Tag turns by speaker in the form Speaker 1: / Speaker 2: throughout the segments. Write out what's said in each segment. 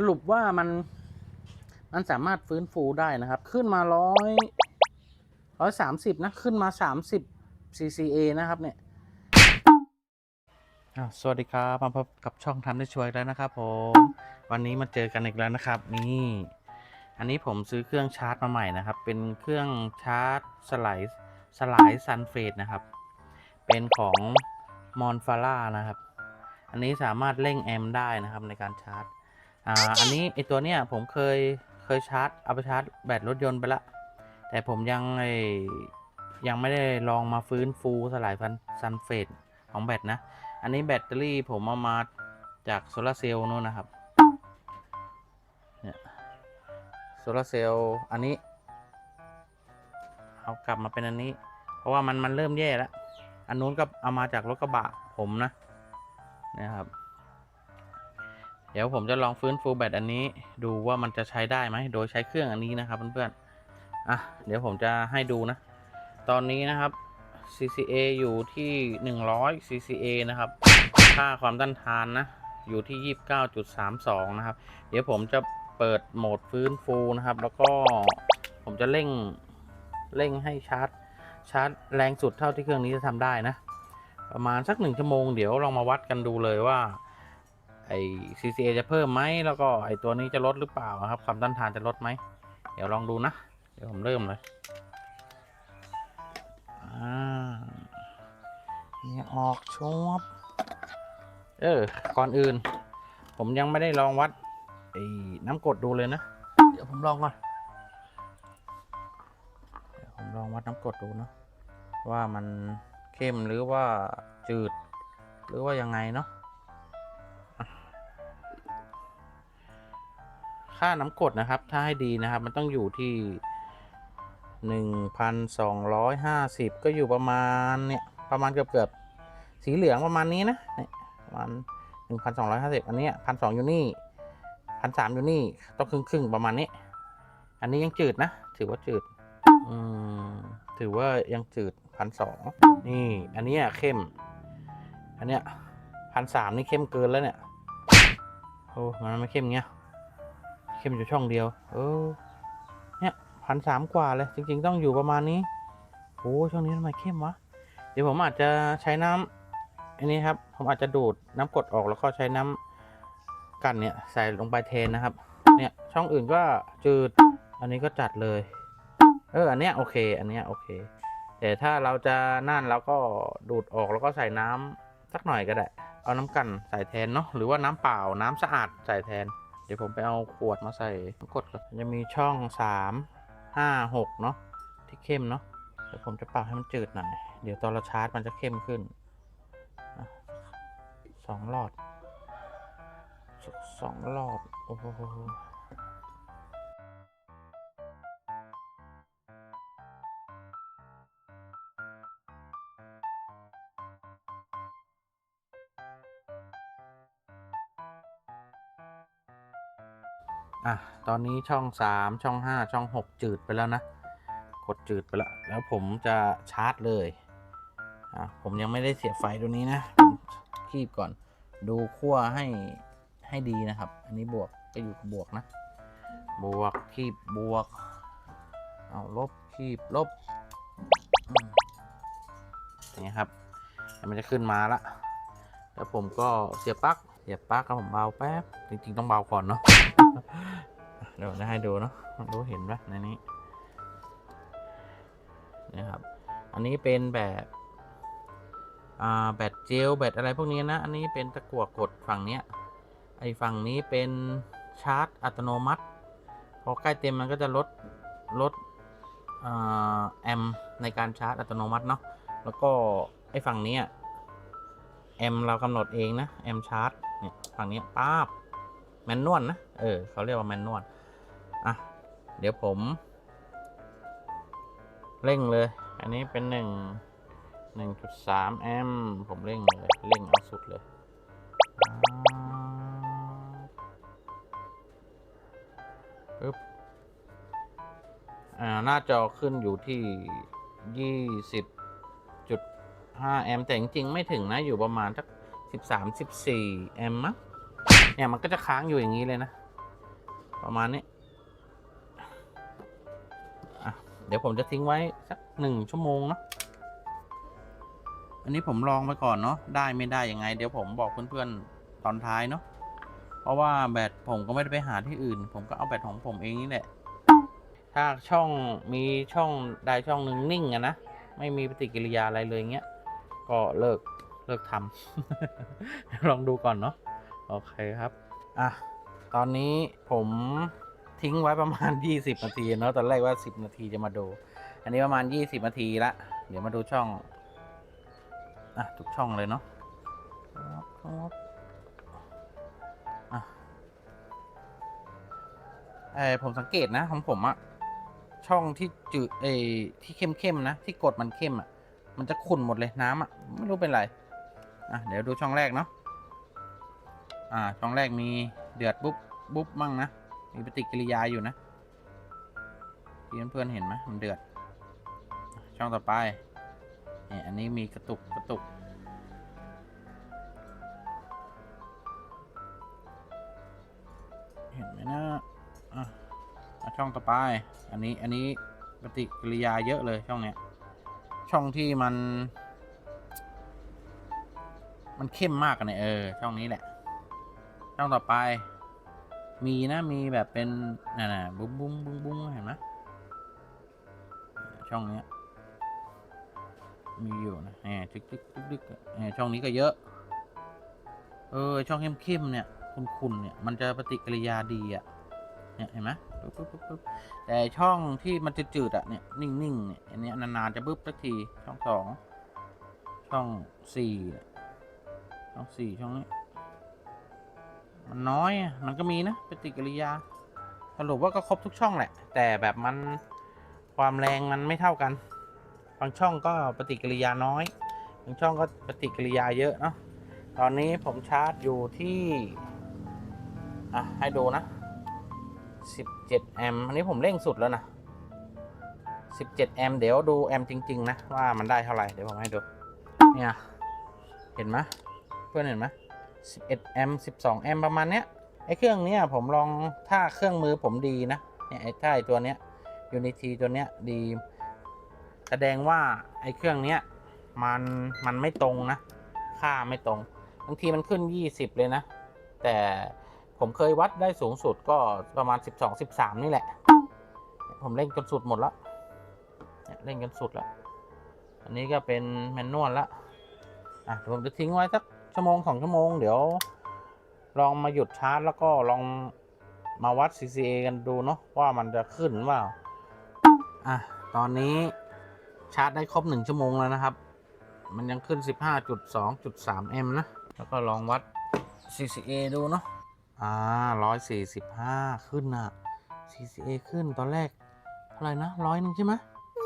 Speaker 1: สรุปว่ามันมันสามารถฟื้นฟูได้นะครับ ขึ้นมาร้อยร้อยสามสิบนะ ขึ้นมาสามสิบ CCA นะครับเนี่ยสวัสดีครับมาพบกับช่องทำได้ช่วยแล้วนะครับผมวันนี้มาเจอกันอีกแล้วนะครับ นี่ อันนี้ผมซื้อเครื่องชาร์จมาใหม่นะครับ เป็นเครื่องชาร์จสไลด์สไลด์ซันเฟสนะครับ เป็นของมอนฟาร่านะครับ อันนี้สามารถเร่งแอมได้นะครับในการชาร์จ อ่าอันนี้ไอตัวเนี้ยผมเคยเคยชาร์จเอาไปชาร์จแบตรถยนต์ไปละ แต่ผมยังไอยังไม่ได้ลองมาฟื้นฟูสลายพันซันเฟสของแบตนะ อันนี้แบตเตอรี่ผมเอามาจากโซลาร์เซลล์นู่นนะครับเนี่ยโซลาร์เซลล์อันนี้ เอากลับมาเป็นอันนี้ เพราะว่ามันมันเริ่มแย่แล้ว อันนู้นก็เอามาจากรถกระบะผมนะนะครับ เดี๋ยวผมจะลองฟื้นฟูแบตอันนี้ ดูว่ามันจะใช้ได้ไหมโดยใช้เครื่องอันนี้นะครับเพื่อนๆอะเดี๋ยวผมจะให้ดูนะ ตอนนี้นะครับ CCA อยู่ที่ 100 CCA นะครับ ค่าความต้านทานนะ อยู่ที่ 29.32 นะครับ เดี๋ยวผมจะเปิดโหมดฟื้นฟูนะครับ แล้วก็ผมจะเร่งเร่งให้ชาร์จชาร์จแรงสุดเท่าที่เครื่องนี้จะทำได้นะ ประมาณสักหนึ่งชั่วโมง เดี๋ยวลองมาวัดกันดูเลยว่า ไอ CCA จะเพิ่มไหมแล้วก็ไอตัวนี้จะลดหรือเปล่าครับ ความต้านทานจะลดไหม เดี๋ยวลองดูนะ เดี๋ยวผมเริ่มเลยอ่าเนี่ยออกชวบเออ ก่อนอื่น ผมยังไม่ได้ลองวัดไอ้น้ำกรดดูเลยนะ เดี๋ยวผมลองก่อน เดี๋ยวผมลองวัดน้ำกรดดูเนาะว่ามันเข้มหรือว่าจืด หรือว่ายังไงเนาะ ค่าน้ำกรดนะครับ ถ้าให้ดีนะครับ มันต้องอยู่ที่ 1,250 ก็อยู่ประมาณเนี่ย ประมาณเกือบเกือบๆสีเหลืองประมาณนี้นะเนี่ยประมาณ 1,250 อันนี้ย1,200อยู่นี่1,300อยู่นี่ต้องครึ่งครึ่งๆประมาณนี้ อันนี้ยังจืดนะ ถือว่าจืดอืมถือว่ายังจืดพันสองนี่ อันนี้เข้ม อันเนี้ยพันสามนี่เข้มเกินแล้วเนี่ยโอ้มันไม่เข้มเงี้ย เข้มอยู่ช่องเดียว เออ เนี่ยพันสามกว่าเลย จริง ๆ ต้องอยู่ประมาณนี้โอ้ช่วงนี้ทำไมเข้มวะ เดี๋ยวผมอาจจะใช้น้ำอันนี้ครับ ผมอาจจะดูดน้ำกดออกแล้วก็ใช้น้ำกันเนี่ยใส่ลงไปแทนนะครับ เนี่ยช่องอื่นก็จืด อันนี้ก็จัดเลย เออ อันเนี้ยโอเค อันเนี้ยโอเค แต่ถ้าเราจะนั่นเราก็ดูดออกแล้วก็ใส่น้ำสักหน่อยก็ได้ เอาน้ำกันใส่แทนเนาะ หรือว่าน้ำเปล่าน้ำสะอาดใส่แทน เดี๋ยวผมไปเอาขวดมาใส่กดก่อนจะมีช่องสามห้าหกเนาะที่เข้มเนาะเดี๋ยวผมจะปรับให้มันจืดหน่อย เดี๋ยวตอนเราชาร์จมันจะเข้มขึ้นสองหลอดสสองหลอด โอ้โห ตอนนี้ช่อง 3 ช่อง 5 ช่อง 6 จืดไปแล้วนะ กดจืดไปแล้ว แล้วผมจะชาร์จเลยอะผมยังไม่ได้เสียบไฟตัวนี้นะคีบก่อน ดูขั้วให้ให้ดีนะครับ อันนี้บวกก็อยู่กับบวกนะ บวกคีบบวก เอาลบคีบลบอย่างนี้ครับมันจะขึ้นมาละแล้วผมก็เสียบปลั๊กเสียบปลั๊กแล้วผมเบาแป๊บ จริง ๆ ต้องเบาก่อนเนาะ เดี๋ยวจะให้ดูเนาะรู้เห็นไหมในนี้นี่ครับ อันนี้เป็นแบบอ่าแบตเจลแบตอะไรพวกนี้นะ อันนี้เป็นตะกั่วกดฝั่งเนี้ย ไอฝั่งนี้เป็นชาร์จอัตโนมัติ พอใกล้เต็มมันก็จะลดลดอ่าแอมในการชาร์จอัตโนมัติเนาะ แล้วก็ไอฝั่งนี้แอมเรากำหนดเองนะแอมชาร์จเนี่ยฝั่งนี้ป้าบแมนนวลนะ เออเขาเรียกว่าแมนนวล เดี๋ยวผม เร่งเลย อันนี้เป็นหนึ่งหนึ่งจุดสามแอมผมเร่งเลย เร่งเอาสุดเลย ปึ๊บ อ่า หน้าจอขึ้นอยู่ที่ยี่สิบจุดห้าแอมแต่จริงๆไม่ถึงนะ อยู่ประมาณสักสิบสามสิบสี่แอมมั้งเนี่ยมันก็จะค้างอยู่อย่างนี้เลยนะ ประมาณนี้ เดี๋ยวผมจะทิ้งไว้สักหนึ่งชั่วโมงเนาะอันนี้ผมลองไปก่อนเนาะได้ไม่ได้ยังไง เดี๋ยวผมบอกเพื่อนๆตอนท้ายเนาะเพราะว่าแบตผมก็ไม่ได้ไปหาที่อื่น ผมก็เอาแบตของผมเองนี่แหละถ้าช่องมีช่องใดช่องหนึ่งนิ่งอะนะไม่มีปฏิกิริยาอะไรเลยเงี้ยก็เลิกเลิกทำลองดูก่อนเนาะโอเคครับ อะ ตอนนี้ผม ทิ้งไว้ประมาณ 20 นาทีเนาะตอนแรกว่า 10 นาทีจะมาดู อันนี้ประมาณ 20 นาทีละเดี๋ยวมาดูช่องอะทุกช่องเลยเนาะอะเออผมสังเกตนะของผมอะช่องที่จืดเอที่เข้มๆนะ ที่กดมันเข้มอะมันจะขุ่นหมดเลยน้ำอะไม่รู้เป็นไรอะเดี๋ยวดูช่องแรกเนาะอ่าช่องแรกมีเดือดปุ๊บปุ๊บมั่งนะ มีปฏิกิริยาอยู่นะที่เพื่อนๆเห็นไหมมันเดือด ช่องต่อไปเนี่ยอันนี้มีกระตุกกระตุก เห็นไหมนะอะช่องต่อไป อันนี้อันนี้ปฏิกิริยาเยอะเลยช่องเนี้ย ช่องที่มัน มันเข้มมากเนี่ยเออ ช่องนี้แหละ ช่องต่อไป มีนะมีแบบเป็นน่ะบุ้งบุ้งบุ้งบุ้งเห็นไหมช่องเนี้ยมีอยู่นะแหมจึกจึกจึกจึกแหมช่องนี้ก็เยอะ เออ ช่องเข้มๆเนี่ย คุณๆเนี่ย มันจะปฏิกิริยาดีอะ เนี่ยเห็นไหมปึ๊บปึ๊บปึ๊บปึ๊บแต่ช่องที่มันจะจืดอะ เนี่ย นิ่งๆเนี่ย อันนี้นานๆจะบึ๊บสักที ช่องสอง ช่องสี่ช่องสี่ช่องนี้ มันน้อยอะมันก็มีนะปฏิกิริยา สรุปว่าก็ครบทุกช่องแหละ แต่แบบมันความแรงมันไม่เท่ากัน บางช่องก็ปฏิกิริยาน้อย บางช่องก็ปฏิกิริยาเยอะเนาะ ตอนนี้ผมชาร์จอยู่ที่ อะ ให้ดูนะ 17 แอมป์ อันนี้ผมเร่งสุดแล้วนะ 17 แอมป์เดี๋ยวดูแอมป์จริง ๆ นะ ว่ามันได้เท่าไหร่ เดี๋ยวผมให้ดู เนี่ย เห็นไหมเพื่อนเห็นไหม 11แอมป์12แอมป์ประมาณเนี้ยไอ้เครื่องเนี้ยผมลองถ้าเครื่องมือผมดีนะเนี่ยไอ้ถ้าไอ้ตัวเนี้ย Unity ตัวเนี้ยดี แสดงว่าไอ้เครื่องเนี้ยมันมันไม่ตรงนะ ค่าไม่ตรงบางทีมันขึ้น 20 เลยนะ แต่ผมเคยวัดได้สูงสุดก็ประมาณ 12 13 นี่แหละ ผมเล่นจนสุดหมดแล้วเล่นจนสุดแล้ว อันนี้ก็เป็นแมนนวลละอะผมจะทิ้งไว้สัก ชั่วโมงสองชั่วโมง เดี๋ยว ลองมาหยุดชาร์จ แล้วก็ลองมาวัด CCA กันดูเนาะว่ามันจะขึ้นหรือเปล่าอะตอนนี้ชาร์จได้ครบหนึ่งชั่วโมงแล้วนะครับ มันยังขึ้น 15.2.3แอมป์นะ แล้วก็ลองวัด CCA ดูเนาะอ่า145ขึ้นอะ CCA ขึ้นตอนแรกเท่าไหร่นะร้อยหนึ่งใช่ไหม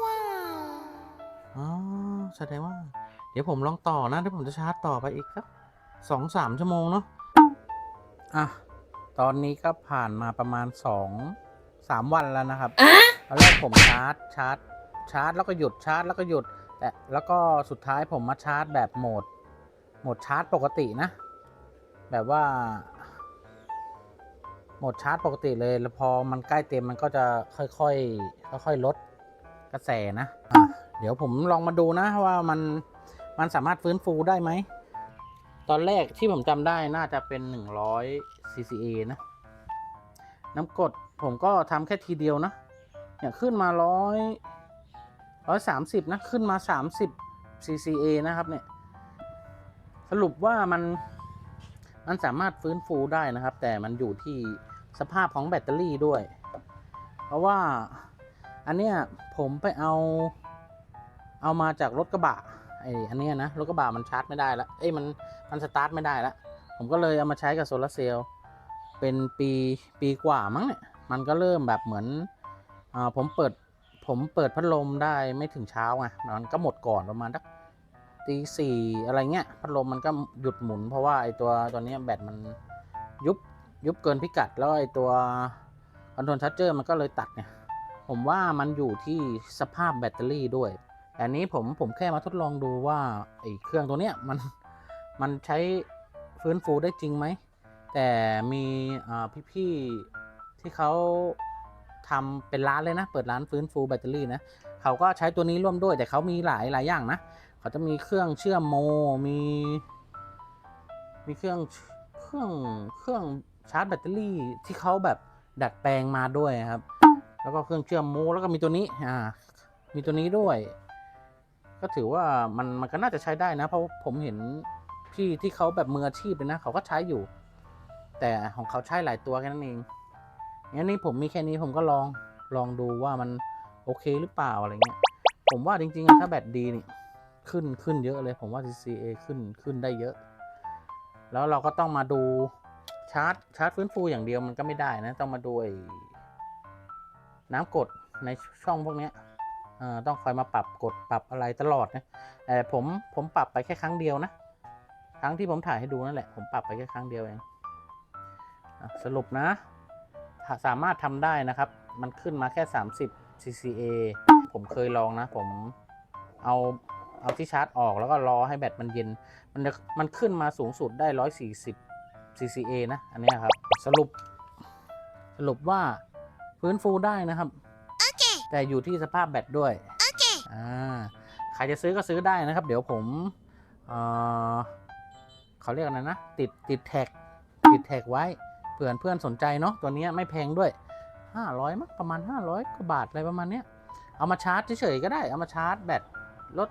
Speaker 1: ว้าวอ๋อแสดงว่า เดี๋ยวผมลองต่อนะเดี๋ยวผมจะชาร์จต่อไปอีกสัก สองสามชั่วโมงเนาะอะตอนนี้ก็ผ่านมาประมาณสองสามวันแล้วนะครับตอนแรกผมชาร์จชาร์จ ชาร์จแล้วก็หยุดชาร์จแล้วก็หยุด แต่แล้วก็สุดท้ายผมมาชาร์จแบบโหมด โหมดชาร์จปกตินะ แบบว่า โหมดชาร์จปกติเลย แล้วพอมันใกล้เต็มมันก็จะค่อยๆค่อยๆลดกระแสนะอะเดี๋ยวผมลองมาดูนะว่ามันมันสามารถฟื้นฟูได้ไหม ตอนแรกที่ผมจำได้น่าจะเป็น 100 CCA นะ น้ำกดผมก็ทำแค่ทีเดียวนะเนี่ยขึ้นมาร้อยร้อยสามสิบนะ ขึ้นมาสามสิบ CCA นะครับเนี่ย สรุปว่ามันมันสามารถฟื้นฟูได้นะครับ แต่มันอยู่ที่สภาพของแบตเตอรี่ด้วย เพราะว่าอันเนี้ยผมไปเอาเอามาจากรถกระบะ ไออันเนี้ยนะรถกระบะมันชาร์จไม่ได้ละเอ้ยมันมันสตาร์ทไม่ได้ละผมก็เลยเอามาใช้กับโซลาร์เซลล์เป็นปีปีกว่ามั้งเนี่ยมันก็เริ่มแบบเหมือนอ่าผมเปิดผมเปิดพัดลมได้ไม่ถึงเช้าไงมันก็หมดก่อนประมาณสักตีสี่อะไรเงี้ยพัดลมมันก็หยุดหมุน เพราะว่าไอตัวตัวนี้แบตมันยุบยุบเกินพิกัดแล้วไอตัวคอนโทรลชาร์เจอร์มันก็เลยตัดเนี่ยผมว่ามันอยู่ที่สภาพแบตเตอรี่ด้วย อันนี้ผมผมแค่มาทดลองดูว่าไอ้เครื่องตัวเนี้ยมันมันใช้ฟื้นฟูได้จริงไหม แต่มีอ่พี่ๆที่เขาทำเป็นร้านเลยนะ เปิดร้านฟื้นฟูแบตเตอรี่นะเขาก็ใช้ตัวนี้ร่วมด้วย แต่เขามีหลายหลายอย่างนะเขาจะมีเครื่องเชื่อมโมมี มีเครื่องเครื่องเครื่องชาร์จแบตเตอรี่ที่เขาแบบดัดแปลงมาด้วยครับ แล้วก็เครื่องเชื่อมโมแล้วก็มีตัวนี้อ่ามีตัวนี้ด้วย ก็ถือว่ามันมันก็น่าจะใช้ได้นะ เพราะผมเห็นพี่ที่เขาแบบมืออาชีพเลยนะ เขาก็ใช้อยู่ แต่ของเขาใช้หลายตัวแค่นั้นเองงั้นนี่ผมมีแค่นี้ผมก็ลองลองดูว่ามันโอเคหรือเปล่าอะไรเงี้ย ผมว่าจริงๆถ้าแบตดีนี่ขึ้นขึ้นเยอะเลย ผมว่า CCA ขึ้นขึ้นได้เยอะ แล้วเราก็ต้องมาดูชาร์จชาร์จฟื้นฟูอย่างเดียวมันก็ไม่ได้นะ ต้องมาดูน้ำกดในช่องพวกนี้ ต้องคอยมาปรับกดปรับอะไรตลอดนะแต่ผมผมปรับไปแค่ครั้งเดียวนะ ครั้งที่ผมถ่ายให้ดูนั่นแหละ ผมปรับไปแค่ครั้งเดียวเองอสรุปนะ สามารถทำได้นะครับ มันขึ้นมาแค่ 30 CCA ผมเคยลองนะ ผมเอาเอาที่ชาร์จออกแล้วก็รอให้แบตมันเย็น มันมันขึ้นมาสูงสุดได้ 140 CCA นะ อันนี้ครับ สรุป สรุปว่าฟื้นฟูได้นะครับ แต่อยู่ที่สภาพแบตด้วยอ่าใครจะซื้อก็ซื้อได้นะครับ เดี๋ยวผมเอ่อเขาเรียกอะไรนะ ติดติดแท็ก ติดแท็กไว้เผื่อเพื่อนสนใจเนาะตัวเนี้ยไม่แพงด้วย 500มั้งประมาณ 500กว่าบาทอะไรประมาณเนี้ยเอามาชาร์จเฉยๆก็ได้ เอามาชาร์จแบตรถ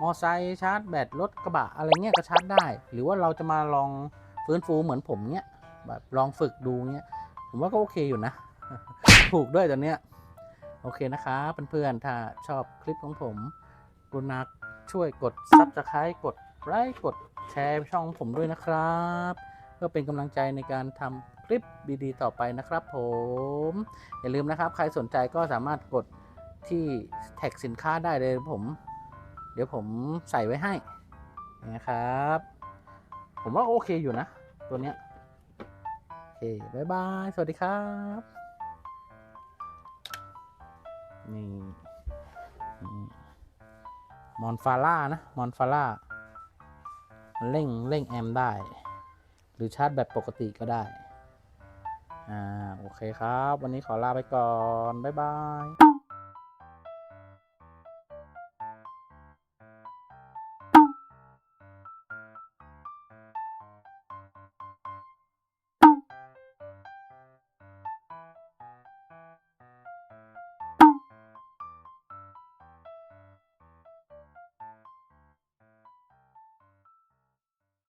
Speaker 1: มอไซค์ชาร์จแบตรถกระบะอะไรเงี้ยก็ชาร์จได้ หรือว่าเราจะมาลองฟื้นฟูเหมือนผมเนี้ยแบบลองฝึกดูเงี้ยผมว่าก็โอเคอยู่นะ ถูกด้วยตัวเนี้ย โอเคนะครับเพื่อนๆถ้าชอบคลิปของผม กรุณาช่วยกด Subscribe กดไลค์กดแชร์ช่องผมด้วยนะครับ เพื่อเป็นกำลังใจในการทำคลิปดีๆต่อไปนะครับผม อย่าลืมนะครับ ใครสนใจก็สามารถกดที่แท็กสินค้าได้เลยผม เดี๋ยวผมใส่ไว้ให้นะครับ ผมว่าโอเคอยู่นะ ตัวเนี้ยโอเค บ๊ายบาย สวัสดีครับ นี่มอนฟาร่านะ มอนฟาร่าเร่งเร่งแอมได้ หรือชาร์จแบบปกติก็ได้ อ่า โอเคครับ วันนี้ขอลาไปก่อน บ๊ายบาย